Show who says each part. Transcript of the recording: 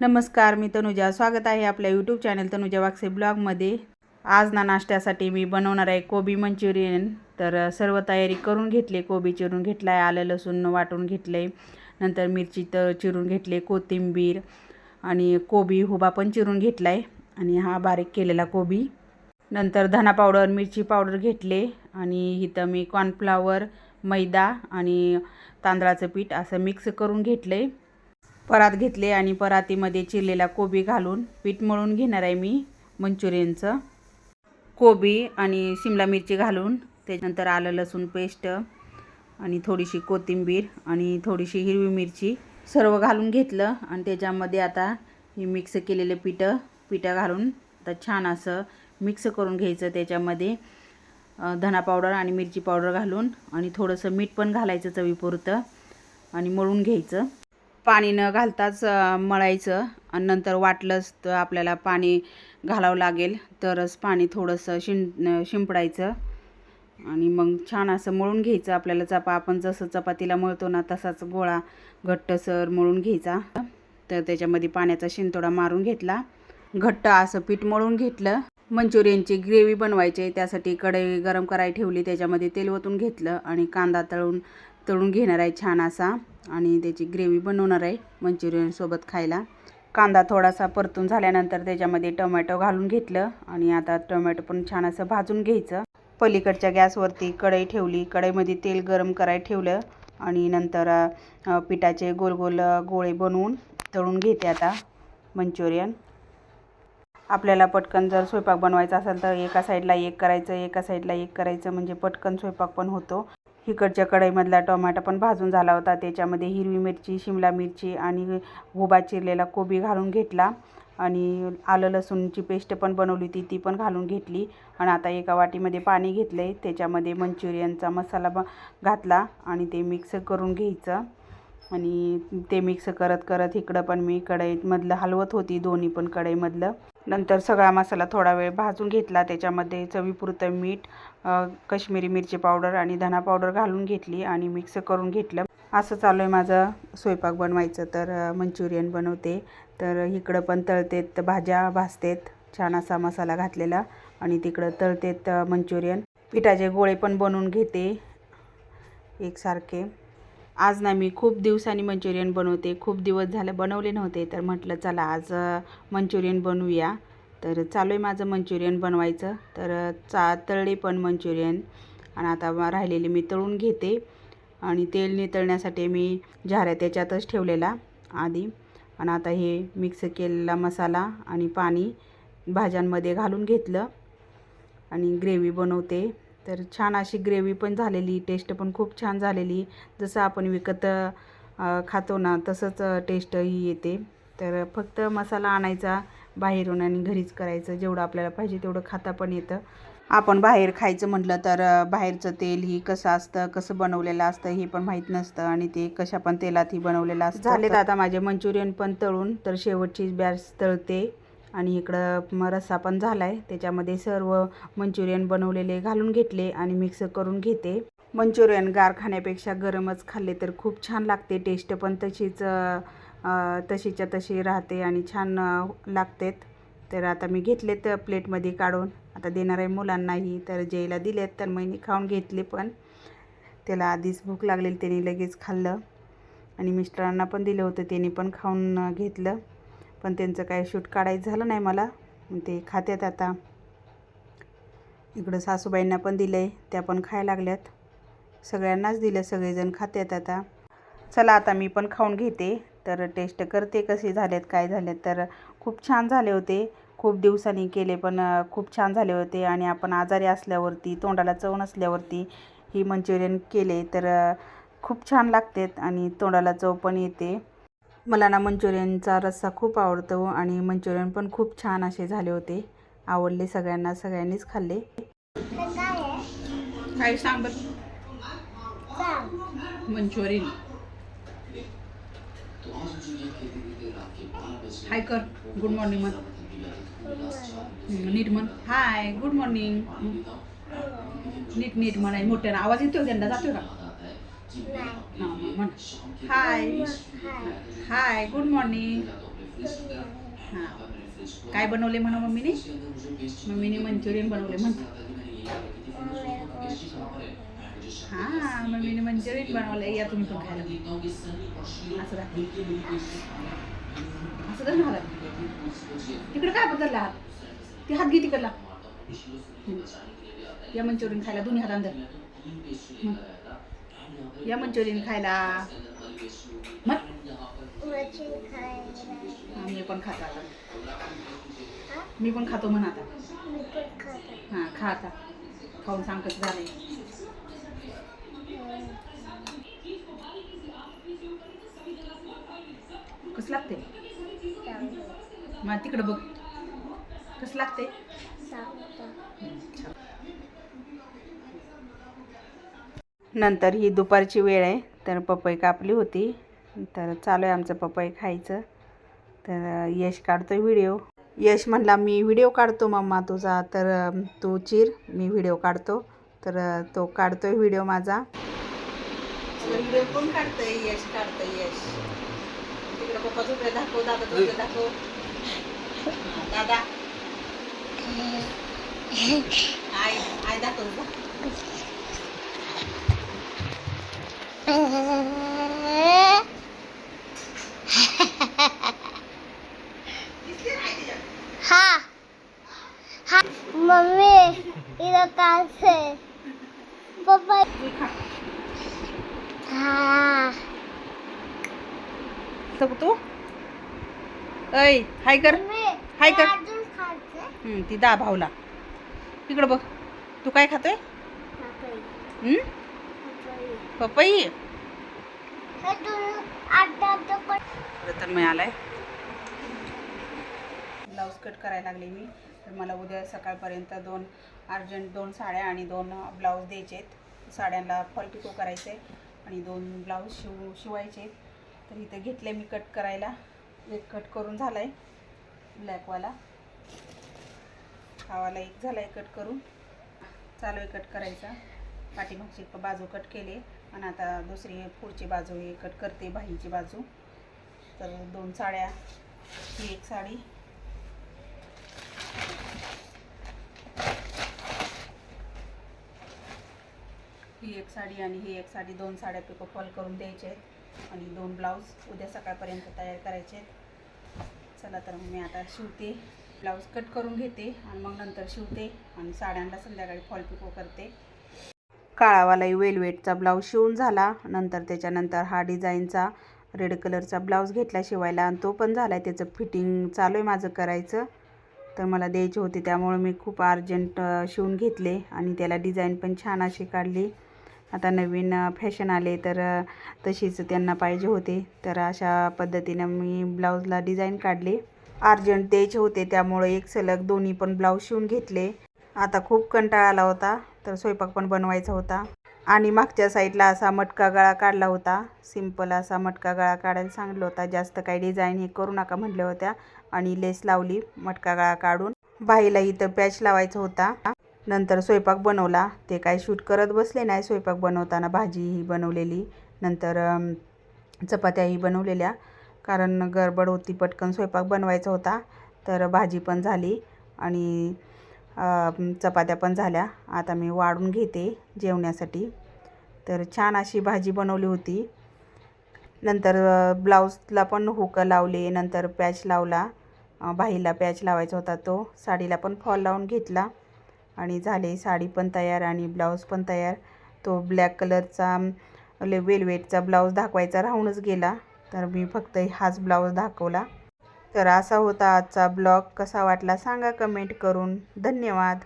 Speaker 1: नमस्कार मी तनुजा. स्वागत आहे आपल्या यूट्यूब चॅनल तनुजा वाक्से ब्लॉगमध्ये आज ना नाश्त्यासाठी मी बनवणार आहे कोबी मंचुरियन. तर सर्व तयारी करून घेतली कोबी चिरून घेतला आहे आलं लसूण वाटून घेतले नंतर मिरची तर चिरून घेतले कोथिंबीर आणि कोबी हुबा पण चिरून घेतला आहे आणि हा बारीक केलेला कोबी. नंतर धना पावडर मिरची पावडर घेतले. आणि इथं मी कॉर्नफ्लावर मैदा आणि तांदळाचं पीठ असं मिक्स करून घेतलं आहे परात घेतले आणि परातीमध्ये चिरलेला कोबी घालून पीठ मळून घेणार आहे मी मंचुरियनचं. कोबी आणि शिमला मिरची घालून त्याच्यानंतर आलं लसूण पेस्ट आणि थोडीशी कोथिंबीर आणि थोडीशी हिरवी मिरची सर्व घालून घेतलं आणि त्याच्यामध्ये आता हे मिक्स केलेले पिठं पिठं घालून आता छान असं मिक्स करून घ्यायचं त्याच्यामध्ये. धना पावडर आणि मिरची पावडर घालून आणि थोडंसं मीठ पण घालायचं चवीपुरतं आणि मळून घ्यायचं. पाणी न घालताच मळायचं आणि नंतर वाटलंच तर आपल्याला पाणी घालावं लागेल तरच पाणी थोडंसं शिं शिंपडायचं. आणि मग छान असं मळून घ्यायचं आपल्याला चपा आपण जसं चपातीला मळतो ना तसाच गोळा घट्टसर मळून घ्यायचा. तर त्याच्यामध्ये पाण्याचा शिंतोडा मारून घेतला. घट्ट असं पीठ मळून घेतलं. मंचुरियनची ग्रेव्ही बनवायची त्यासाठी कढई गरम करायला ठेवली त्याच्यामध्ये तेल ओतून घेतलं आणि कांदा तळून तळून घेणार आहे छान असा. आणि त्याची ग्रेव्ही बनवणार आहे मंचुरियनसोबत खायला. कांदा थोडासा परतून झाल्यानंतर त्याच्यामध्ये टोमॅटो घालून घेतलं. आणि आता टोमॅटो पण छान असं भाजून घ्यायचं. पलीकडच्या गॅसवरती कढई ठेवली. कढईमध्ये तेल गरम करायला ठेवलं. आणि नंतर पिठाचे गोल गोल गोळे बनवून तळून घेते आता मंचुरियन. आपल्याला पटकन जर स्वयंपाक बनवायचा असेल तर एका साईडला एक करायचं एका साईडला एक करायचं. म्हणजे पटकन स्वयंपाक पण होतो. इकडच्या कढईमधला टोमॅटो पण भाजून झाला होता. त्याच्यामध्ये हिरवी मिरची शिमला मिरची आणि उभा चिरलेला कोबी घालून घेतला. आणि आलं लसूणची पेस्ट पण बनवली होती ती पण घालून घेतली. आणि आता एका वाटीमध्ये पाणी घेतलं आहे त्याच्यामध्ये मंचुरियनचा मसाला ब घातला आणि ते मिक्स करून घ्यायचं. आणि ते मिक्स करत करत इकडं पण मी कढईमधलं हलवत होती दोन्ही पण कढईमधलं. नंतर सगळा मसाला थोडा वेळ भाजून घेतला. त्याच्यामध्ये चवीपुरतं मीठ कश्मीरी मिरची पावडर आणि धना पावडर घालून घेतली आणि मिक्स करून घेतलं. असं चालू आहे माझं स्वयंपाक बनवायचं. तर मंचुरियन बनवते. तर इकडं पण तळतेत भाज्या भाजतेत. छान असा मसाला घातलेला आणि तिकडं तळतेत मंचुरियन. पिठाचे गोळे पण बनवून घेते एकसारखे. आज ना मी खूप दिवसांनी मंचुरियन बनवते खूप दिवस झालं बनवले नव्हते तर म्हटलं चला आज मंचुरियन बनवूया. तर चालू आहे माझं मंचुरियन बनवायचं. तर चा तळले पण मंचुरियन. आणि आता राहिलेले मी तळून घेते. आणि तेल नितळण्यासाठी मी झाऱ्या त्याच्यातच ठेवलेला आधी. आणि आता हे मिक्स केलेला मसाला आणि पाणी भाज्यांमध्ये घालून घेतलं. आणि ग्रेव्ही बनवते. तर छान अशी ग्रेव्ही पण झालेली टेस्ट पण खूप छान झालेली. जसं आपण विकत खातो ना तसंच टेस्ट ही येते. तर फक्त मसाला आणायचा बाहेरून आणि घरीच करायचं. जेवढं आपल्याला पाहिजे तेवढं खाता पण येतं. आपण बाहेर खायचं म्हटलं तर बाहेरचं तेल ही कसं असतं कसं बनवलेलं असतं हे पण माहीत नसतं आणि ते कशा पण तेलातही बनवलेलं असतं. झालेत आता माझे मंचुरियन पण तळून तर शेवटची बॅच तळते. आणि इकडं रस्सा पण झाला आहे त्याच्यामध्ये सर्व मंचुरियन बनवलेले घालून घेतले आणि मिक्स करून घेते. मंचुरियन गार खाण्यापेक्षा गरमच खाल्ले तर खूप छान लागते. टेस्ट पण तशीच तशीच्या तशी राहते आणि छान लागतेत. तर आता मी घेतलेत प्लेटमध्ये काढून. आता देणार आहे मुलांनाही. तर जेला दिलेत तर मी खाऊन घेतले पण. त्याला आधीच भूक लागलेली त्याने लगेच खाल्लं. आणि मिस्टरांना पण दिलं होतं त्यांनी पण खाऊन घेतलं. पण त्यांचं काय शूट काढायचं झालं नाही मला. ते खात्यात आता. इकडं सासूबाईंना पण दिलं आहे त्या पण खायला लागल्यात. सगळ्यांनाच दिलं सगळेजण खात्यात आता. चला आता मी पण खाऊन घेते तर टेस्ट करते कसे झालेत काय झालेत. तर खूप छान झाले होते खूप दिवसांनी केले पण खूप छान झाले होते. आणि आपण आजारी असल्यावरती तोंडाला चव नसल्यावरती ही मंचुरियन केले तर खूप छान लागतात आणि तोंडाला चव पण येते. मला ना मंचुरियनचा रस्सा खूप आवडतो आणि मंचुरियन पण खूप छान असे झाले होते. आवडले सगळ्यांना सगळ्यांनीच खाल्ले. काय सांग बरं. मंचुरियन. हाय कर. गुड मॉर्निंग हम्म, नीट म्हण हाय गुड मॉर्निंग नीट नीट म्हणाय मोठ्यानं. आवाज येतो त्यांना जातोय का? हाय हाय गुड मॉर्निंग हां. काय बनवले म्हणा मम्मीने? मम्मीने मंचुरियन बनवले म्हण. हां मम्मीने मंचुरियन बनवले. या तुम्ही पण खायला. असं असं ना हात तिकडे काय बदलला हात ते हात घे तिकडला. या मंचुरियन खायला दोन्ही हात अंदर हं. या मंचुरियन खायला. मग? हां मी पण खाता आता. मी पण खातो म्हणा आता. हां खा आता. खाऊन सांग कसं झालंय. कसं लागते मग तिकडं बघ. कसं लागते नंतर ही दुपारची वेळ आहे तर पपई कापली होती. तर चालू आहे आमचं पपई खायचं. तर यश काढतो व्हिडिओ यश म्हणला मी व्हिडिओ काढतो मम्मा तुझा. तर तू चिर मी व्हिडिओ काढतो. तर तो काढतोय व्हिडिओ माझा. व्हिडिओ कोण काढतोय? यश काढतोय यश. तिकडे पप्पा झोपले दाखव दादा झोपले दाखव. दादा. आई आई दाखव जा. दिसते नाही तिच्यात?
Speaker 2: हा हा मम्मी इथं काय पप्पा
Speaker 1: तू खा.
Speaker 2: हा
Speaker 1: तर तू? ऐ हाय कर. हाय कर. ती दा भावला इकडं बघ. तू काय खातोय?
Speaker 2: पपई.
Speaker 1: रतन मिळालाय. ब्लाऊज कट करायला लागले मी. तर मला उद्या सकाळपर्यंत दोन अर्जंट दोन साड्या आणि दोन ब्लाऊज द्यायचे आहेत साड्यांना फॉल पिको करायचे आणि दोन ब्लाऊज शिव शिवायचे आहेत तर इथं घेतले मी कट करायला. एक कट करून झाला आहे ब्लॅकवाला हावाला एक झाला आहे कट करून. चालू आहे कट करायचा. पाठीमागची बाजू कट केले आणि आता दुसरी पुढची बाजू हे कट करते बाहीची बाजू. तर दोन साड्या. ही एक साडी. ही एक साडी आणि ही एक साडी दोन साड्या पिको फॉल करून द्यायचे आहेत. आणि दोन ब्लाऊज उद्या सकाळपर्यंत तयार करायचे आहेत. चला तर मग मी आता शिवते. ब्लाऊज कट करून घेते आणि मग नंतर शिवते आणि साड्यांना संध्याकाळी फॉल पिको करते. काळावालाही वेलवेटचा ब्लाऊज शिवून झाला. नंतर त्याच्यानंतर हा डिझाईनचा रेड कलरचा ब्लाऊज घेतला शिवायला आणि तो पण झाला आहे त्याचं फिटिंग चालू आहे माझं करायचं. तर मला द्यायचे होते त्यामुळे मी खूप अर्जंट शिवून घेतले आणि त्याला डिझाईन पण छान अशी काढली. आता नवीन फॅशन आले तर तशीच त्यांना पाहिजे होते. तर अशा पद्धतीनं मी ब्लाऊजला डिझाईन काढली. अर्जंट द्यायचे होते त्यामुळे एक सलग दोन्ही पण ब्लाऊज शिवून घेतले. आता खूप कंटाळा आला होता तर स्वयंपाक पण बनवायचा होता. आणि मागच्या साईडला असा मटका गळा काढला होता. सिंपल असा मटका गळा काढायला सांगितलं होता. जास्त काही डिझाईन हे करू नका म्हटल्या होत्या. आणि लेस लावली मटका गळा काढून. बाईला इथं पॅच लावायचा होता. नंतर स्वयंपाक बनवला. ते काय शूट करत बसले नाही स्वयंपाक बनवताना भाजी ही बनवलेली. नंतर चपात्याही बनवलेल्या. कारण गडबड होती पटकन स्वयंपाक बनवायचा होता. तर भाजी पण झाली आणि चपात्या पण झाल्या. आता मी वाढून घेते जेवण्यासाठी. तर छान अशी भाजी बनवली होती. नंतर ब्लाऊजला पण हुक लावले. नंतर पॅच लावला. बाहीला पॅच लावायचा होता तो. साडीला पण फॉल लावून घेतला. आणि झाले. साडी पण तयार आणि ब्लाऊज पण तयार. तो ब्लॅक कलरचा ले वेलवेटचा ब्लाऊज दाखवायचा राहूनच गेला. तर मी फक्त हाच ब्लाऊज दाखवला. तर असा होता आजचा ब्लॉग. कसा वाटला सांगा कमेंट करून. धन्यवाद.